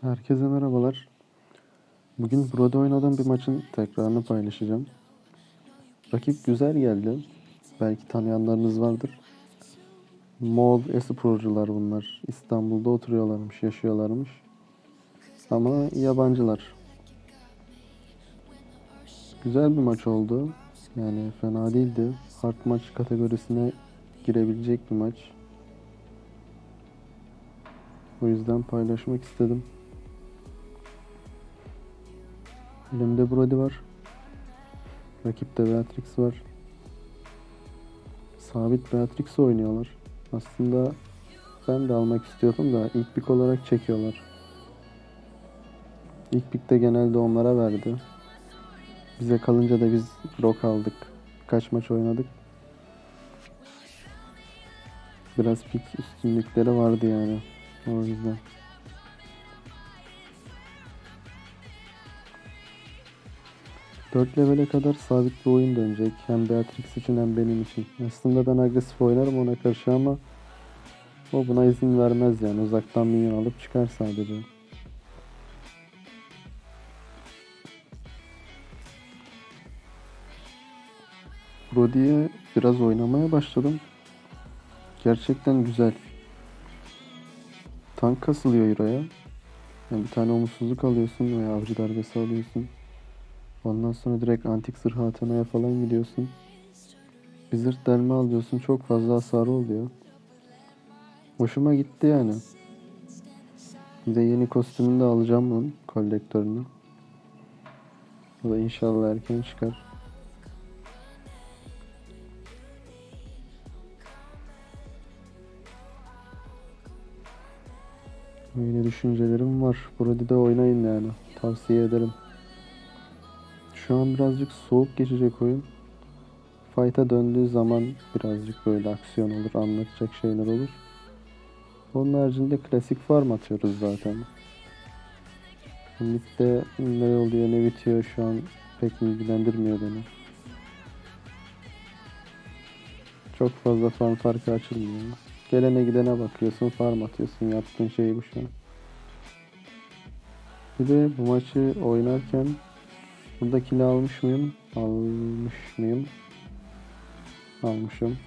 Herkese merhabalar. Bugün burada oynadığım bir maçın tekrarını paylaşacağım. Rakip güzel geldi. Belki tanıyanlarınız vardır. Moğol e-sporcular bunlar. İstanbul'da oturuyorlarmış, yaşıyorlarmış. Ama yabancılar. Güzel bir maç oldu. Yani fena değildi. Hard maç kategorisine girebilecek bir maç. O yüzden paylaşmak istedim. Elimde Brody var. Rakipte Beatrix var. Sabit Beatrix oynuyorlar. Aslında ben de almak istiyordum da ilk pick olarak çekiyorlar. İlk pickte genelde onlara verdi. Bize kalınca da biz rock aldık. Kaç maç oynadık. Biraz pick üstünlükleri vardı yani. O yüzden. Dört levele kadar sabit bir oyun dönecek. Hem Beatrix için hem benim için. Aslında ben agresif oynarım ona karşı ama o buna izin vermez yani. Uzaktan minyon alıp çıkar sadece. Brody'ye biraz oynamaya başladım. Gerçekten güzel. Tank kasılıyor Hero'ya. Yani bir tane umutsuzluk alıyorsun veya avcı darbesi alıyorsun. Ondan sonra direkt antik zırh Athena'ya falan gidiyorsun. Bir zırh delme alıyorsun. Çok fazla hasarı oluyor. Hoşuma gitti yani. Bir de yeni kostümünü de alacağım bunun. Kolektörünü. O da inşallah erken çıkar. Öyle düşüncelerim var. Burada da oynayın yani. Tavsiye ederim. Şu an birazcık soğuk geçecek oyun. Fight'a döndüğü zaman birazcık böyle aksiyon olur, anlatacak şeyler olur. Onun haricinde klasik farm atıyoruz zaten. Ligde ne oluyor ne bitiyor şu an pek ilgilendirmiyor beni. Çok fazla farm farkı açılmıyor. Gelene gidene bakıyorsun, farm atıyorsun. Yaptığın şey bu şu an. Bir de bu maçı oynarken burada kill almış mıyım? Almış mıyım? Almışım.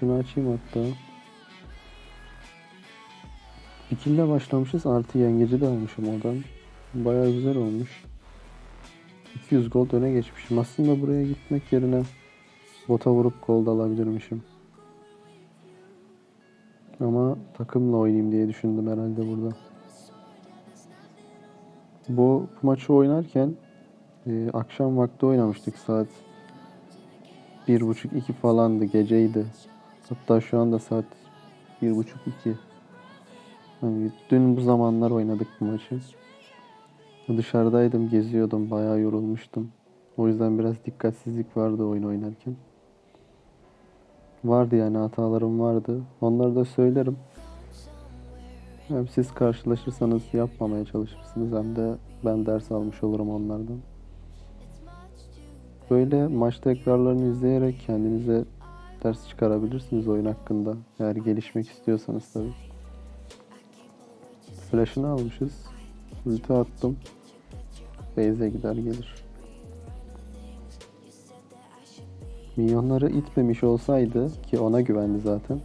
Şunu açayım hatta. Bir kille başlamışız. Artı yengeci de almışım oradan. Bayağı güzel olmuş. 200 gold öne geçmişim. Aslında buraya gitmek yerine bota vurup gold alabilirmişim. Ama takımla oynayayım diye düşündüm herhalde burada. Bu maçı oynarken e, akşam vakti oynamıştık saat bir buçuk iki falandı geceydi. Hatta şu anda saat bir buçuk iki. Yani dün bu zamanlar oynadık bu maçı. Dışarıdaydım, geziyordum, bayağı yorulmuştum. O yüzden biraz dikkatsizlik vardı oyun oynarken. Vardı yani hatalarım vardı. Onları da söylerim. Hem siz karşılaşırsanız yapmamaya çalışırsınız hem de ben ders almış olurum onlardan. Böyle maç tekrarlarını izleyerek kendinize ders çıkarabilirsiniz oyun hakkında. Eğer gelişmek istiyorsanız tabii. Flash'ını almışız. Ulti attım. Base'e gider gelir. Minyonları itmemiş olsaydı ki ona güvendi zaten.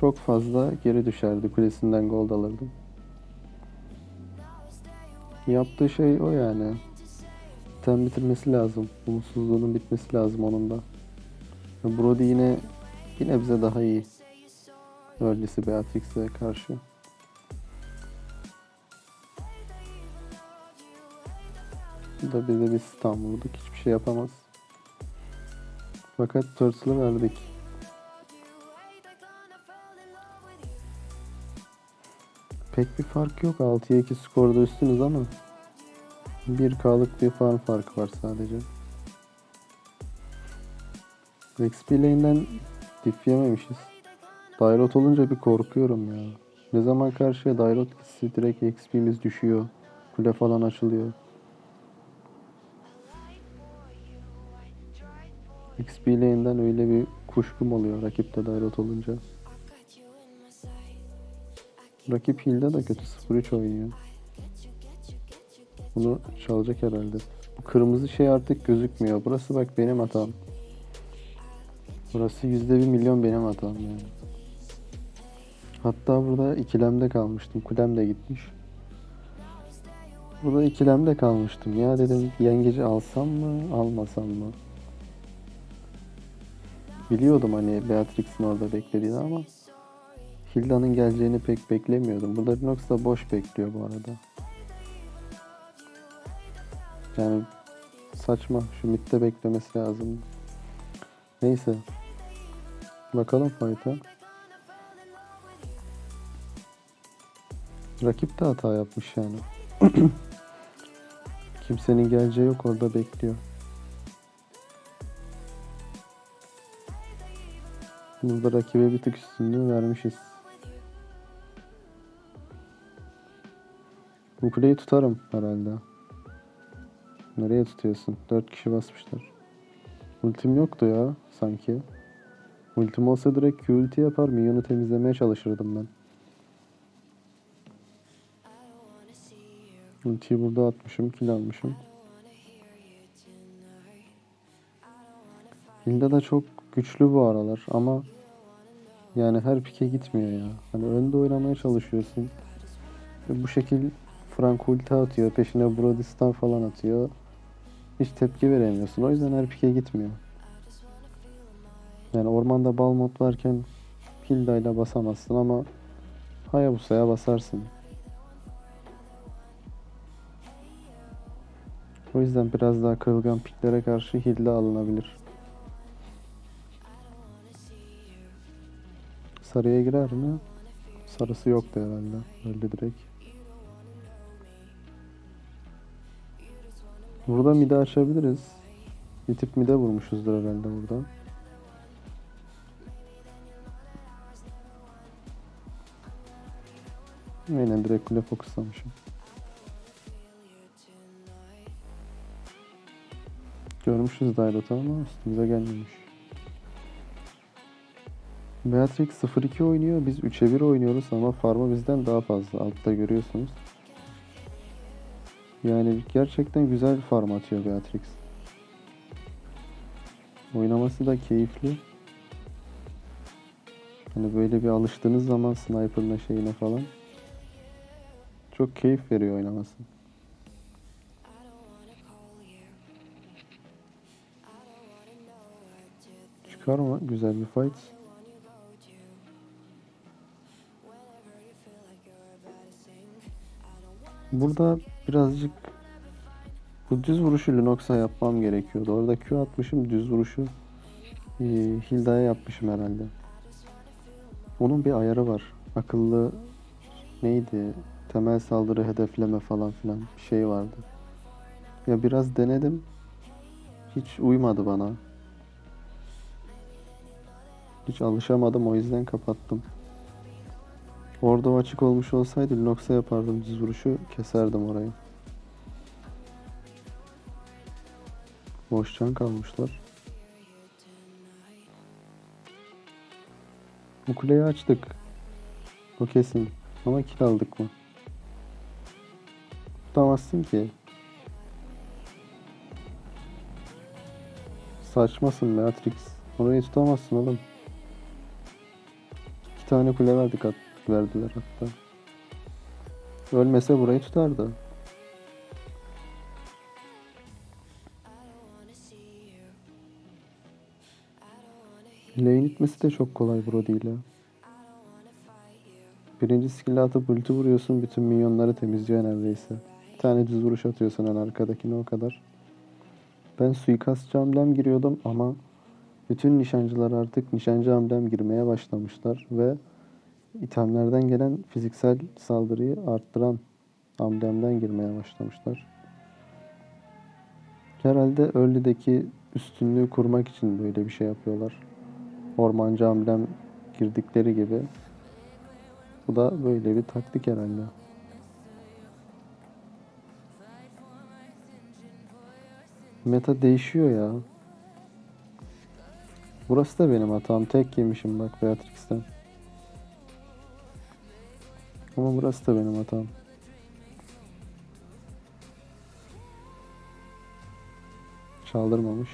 Çok fazla geri düşerdi. Kulesinden gol alırdım. Yaptığı şey o yani. Tem bitirmesi lazım. Umutsuzluğunun bitmesi lazım onun da. Brody yine yine bize daha iyi. Early'si Beatrix'e karşı. Bu da bize bir stun vurduk. Hiçbir şey yapamaz. Fakat Turtle'ı verdik. Pek bir fark yok. 6'ya 2 skorda üstünüz ama 1K'lık bir farm farkı var sadece. XP lane'den diff yememişiz. Dairot olunca bir korkuyorum ya. Ne zaman karşıya Dairot gitse direkt XP'miz düşüyor. Kule falan açılıyor. XP lane'den öyle bir kuşkum oluyor rakipte Dairot olunca. Rakip Hilda da kötü 0-3 oynuyor. Bunu çalacak herhalde. Bu kırmızı şey artık gözükmüyor. Burası bak benim hatam. Burası yüzde bir milyon benim hatam yani. Hatta burada ikilemde kalmıştım. Kulem de gitmiş. Burada ikilemde kalmıştım. Ya dedim yengeci alsam mı almasam mı? Biliyordum hani Beatrix'in orada beklediğini ama Hilda'nın geleceğini pek beklemiyordum. Burada Rinox da boş bekliyor bu arada. Yani saçma. Şu midde beklemesi lazım. Neyse. Bakalım fight'a. Rakip de hata yapmış yani. Kimsenin geleceği yok orada bekliyor. Burada rakibe bir tık üstünlüğü vermişiz. Bu kuleyi tutarım herhalde. Nereye tutuyorsun? 4 kişi basmışlar. Ultim yoktu ya sanki. Ultim olsa direkt Q ulti yapar minyonu temizlemeye çalışırdım ben. Ultiyi burada atmışım, kill almışım. Hilda da çok güçlü bu aralar ama yani her pike gitmiyor ya. Hani önde oynamaya çalışıyorsun. Ve bu şekil Frank ulti atıyor. Peşine Brodistan falan atıyor. Hiç tepki veremiyorsun. O yüzden her pike gitmiyor. Yani ormanda bal mod varken Hilda ile basamazsın ama Hayabusa'ya basarsın. O yüzden biraz daha kırılgan piklere karşı Hilda alınabilir. Sarıya girer mi? Sarısı yoktu herhalde. Öyle direkt. Burada mide açabiliriz. Bir tip mide vurmuşuzdur herhalde burada. Aynen direkt kule fokuslamışım. Görmüşüz Dairot'u ama üstümüze gelmemiş. Beatrix 0-2 oynuyor. Biz 3'e 1 oynuyoruz ama farmı bizden daha fazla. Altta görüyorsunuz. Yani gerçekten güzel farm atıyor Beatrix. Oynaması da keyifli. Hani böyle bir alıştığınız zaman sniper'ına şeyine falan çok keyif veriyor oynaması. Çıkar mı? Güzel bir fight. Burada birazcık bu düz vuruşu Lunox'a yapmam gerekiyordu. Orada Q atmışım düz vuruşu e, Hilda'ya yapmışım herhalde. Onun bir ayarı var. Akıllı neydi? Temel saldırı hedefleme falan filan bir şey vardı. Ya biraz denedim. Hiç uymadı bana. Hiç alışamadım o yüzden kapattım. Orada açık olmuş olsaydı Lunox'a yapardım düz vuruşu keserdim orayı. Boş can kalmışlar. Bu kuleyi açtık. O kesin. Ama kill aldık mı? Tutamazsın ki. Saçmasın Matrix. Orayı tutamazsın oğlum. İki tane kule verdik at verdiler hatta. Ölmese burayı tutardı. Lane itmesi de çok kolay Brody ile. Birinci skill'e atıp ulti vuruyorsun bütün minyonları temizliyor neredeyse. Bir tane düz vuruş atıyorsun en arkadakine o kadar. Ben suikastçı amblem giriyordum ama bütün nişancılar artık nişancı amblem girmeye başlamışlar ve itemlerden gelen fiziksel saldırıyı arttıran amblemden girmeye başlamışlar. Herhalde early'deki üstünlüğü kurmak için böyle bir şey yapıyorlar. Ormancı amblem girdikleri gibi. Bu da böyle bir taktik herhalde. Meta değişiyor ya. Burası da benim hatam. Tek yemişim bak Beatrix'ten. Ama burası da benim hatam. Çaldırmamış.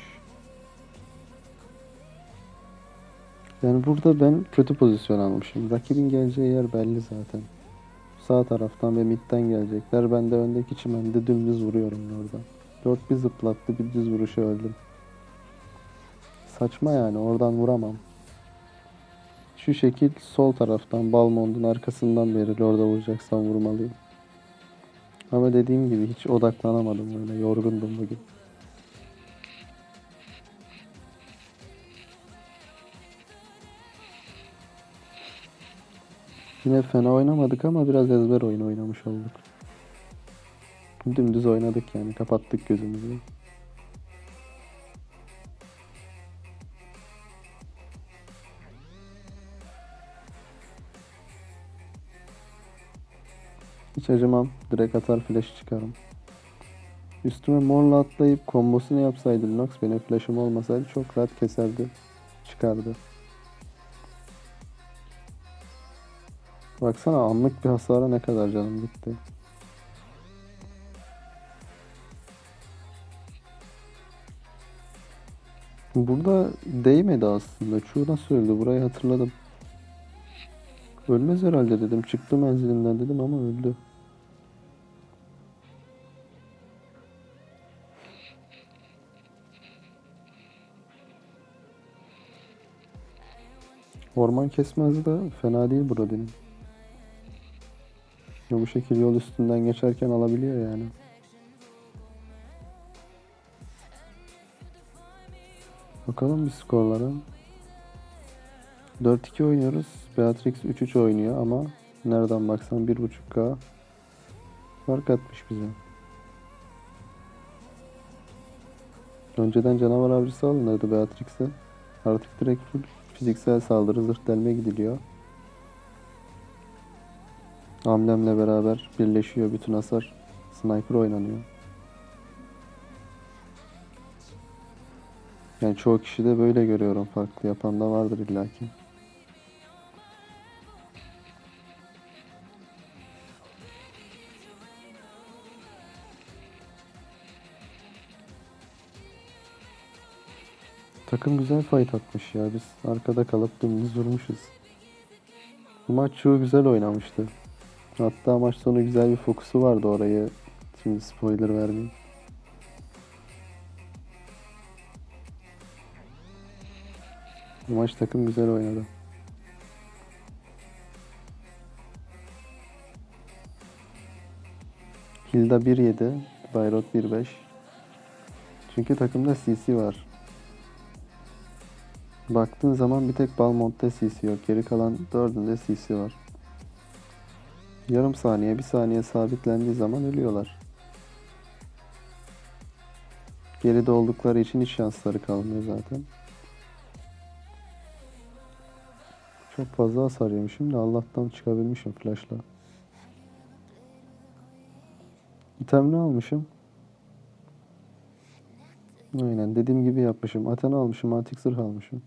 Yani burada ben kötü pozisyon almışım. Rakibin geleceği yer belli zaten. Sağ taraftan ve midden gelecekler. Ben de öndeki çimende dümdüz vuruyorum orada. Lord bir zıplattı, bir düz vuruşa öldüm. Saçma yani, oradan vuramam. Şu şekil sol taraftan Balmond'un arkasından beri Lord'a vuracaksam vurmalıyım. Ama dediğim gibi hiç odaklanamadım öyle yorgundum bugün. Yine fena oynamadık ama biraz ezber oyun oynamış olduk. Dümdüz oynadık yani kapattık gözümüzü. Hiç acımam. Direkt atar flash çıkarım. Üstüme morla atlayıp kombosunu yapsaydı Linux benim flash'ım olmasaydı çok rahat keserdi. Çıkardı. Baksana anlık bir hasara ne kadar canım gitti. Burada değmedi aslında. Şu nasıl öldü? Burayı hatırladım. Ölmez herhalde dedim. Çıktı menzilinden dedim ama öldü. Orman kesmez de fena değil benim. Ya bu şekilde yol üstünden geçerken alabiliyor yani. Bakalım bir skorlara. 4-2 oynuyoruz. Beatrix 3-3 oynuyor ama nereden baksan 1.5k fark atmış bize. Önceden canavar avcısı alınırdı Beatrix'e. Artık direkt full fiziksel saldırı zırh delme gidiliyor. Amblemle beraber birleşiyor bütün hasar. Sniper oynanıyor. Yani çoğu kişi de böyle görüyorum. Farklı yapan da vardır illaki. Takım güzel fight atmış ya. Biz arkada kalıp dümdüz vurmuşuz. Bu maç çoğu güzel oynamıştı. Hatta maç sonu güzel bir fokusu vardı orayı. Şimdi spoiler vermeyeyim. Bu maç takım güzel oynadı. Hilda 1.7, Bayrot 1.5. Çünkü takımda CC var. Baktığın zaman bir tek Balmont'ta CC yok. Geri kalan dördünde CC var. Yarım saniye, bir saniye sabitlendiği zaman ölüyorlar. Geride oldukları için hiç şansları kalmıyor zaten. Çok fazla hasar yemişim de Allah'tan çıkabilmişim flashla. İtem ne almışım? Aynen dediğim gibi yapmışım. Athena almışım, antik zırh almışım.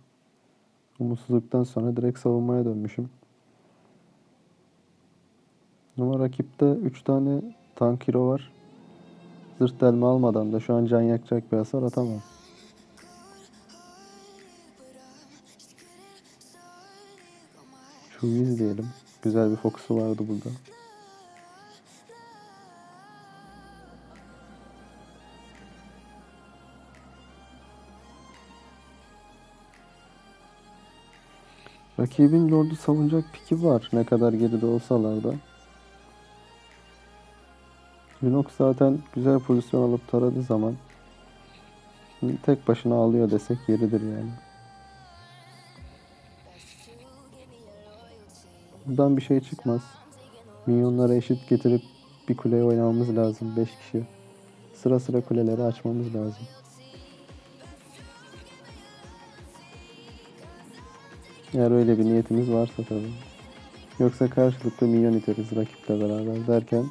Umutsuzluktan sonra direkt savunmaya dönmüşüm. Ama rakipte 3 tane tank hero var. Zırh delme almadan da şu an can yakacak bir hasar atamam. Şu izleyelim. Güzel bir fokusu vardı burada. Rakibin Lord'u savunacak piki var ne kadar geride olsalar da. Lunox zaten güzel pozisyon alıp taradığı zaman tek başına alıyor desek yeridir yani. Buradan bir şey çıkmaz. Minyonlara eşit getirip bir kuleye oynamamız lazım 5 kişi. Sıra sıra kuleleri açmamız lazım. Eğer öyle bir niyetimiz varsa tabii. Yoksa karşılıklı minyon iteriz rakiple beraber derken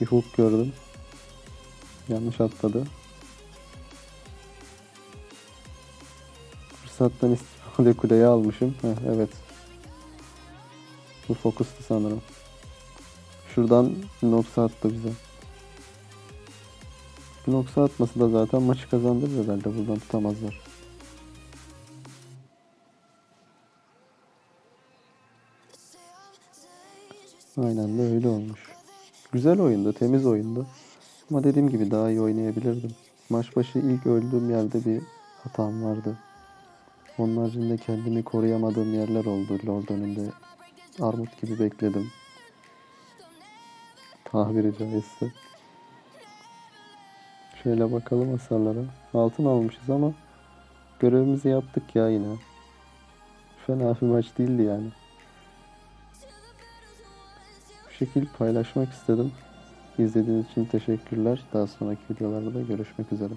bir hook gördüm. Yanlış atladı. Fırsattan istifade kuleyi almışım. Heh, evet. Bu fokustu sanırım. Şuradan Nox'a attı bize. Nox'a atması da zaten maçı kazandırır herhalde. Buradan tutamazlar. Aynen de öyle olmuş. Güzel oyundu, temiz oyundu. Ama dediğim gibi daha iyi oynayabilirdim. Maç başı ilk öldüğüm yerde bir hatam vardı. Onun haricinde kendimi koruyamadığım yerler oldu. Lord önünde armut gibi bekledim. Tabiri caizse. Şöyle bakalım hasarlara. Altın almışız ama görevimizi yaptık ya yine. Fena bir maç değildi yani. Şekil paylaşmak istedim. İzlediğiniz için teşekkürler. Daha sonraki videolarda da görüşmek üzere.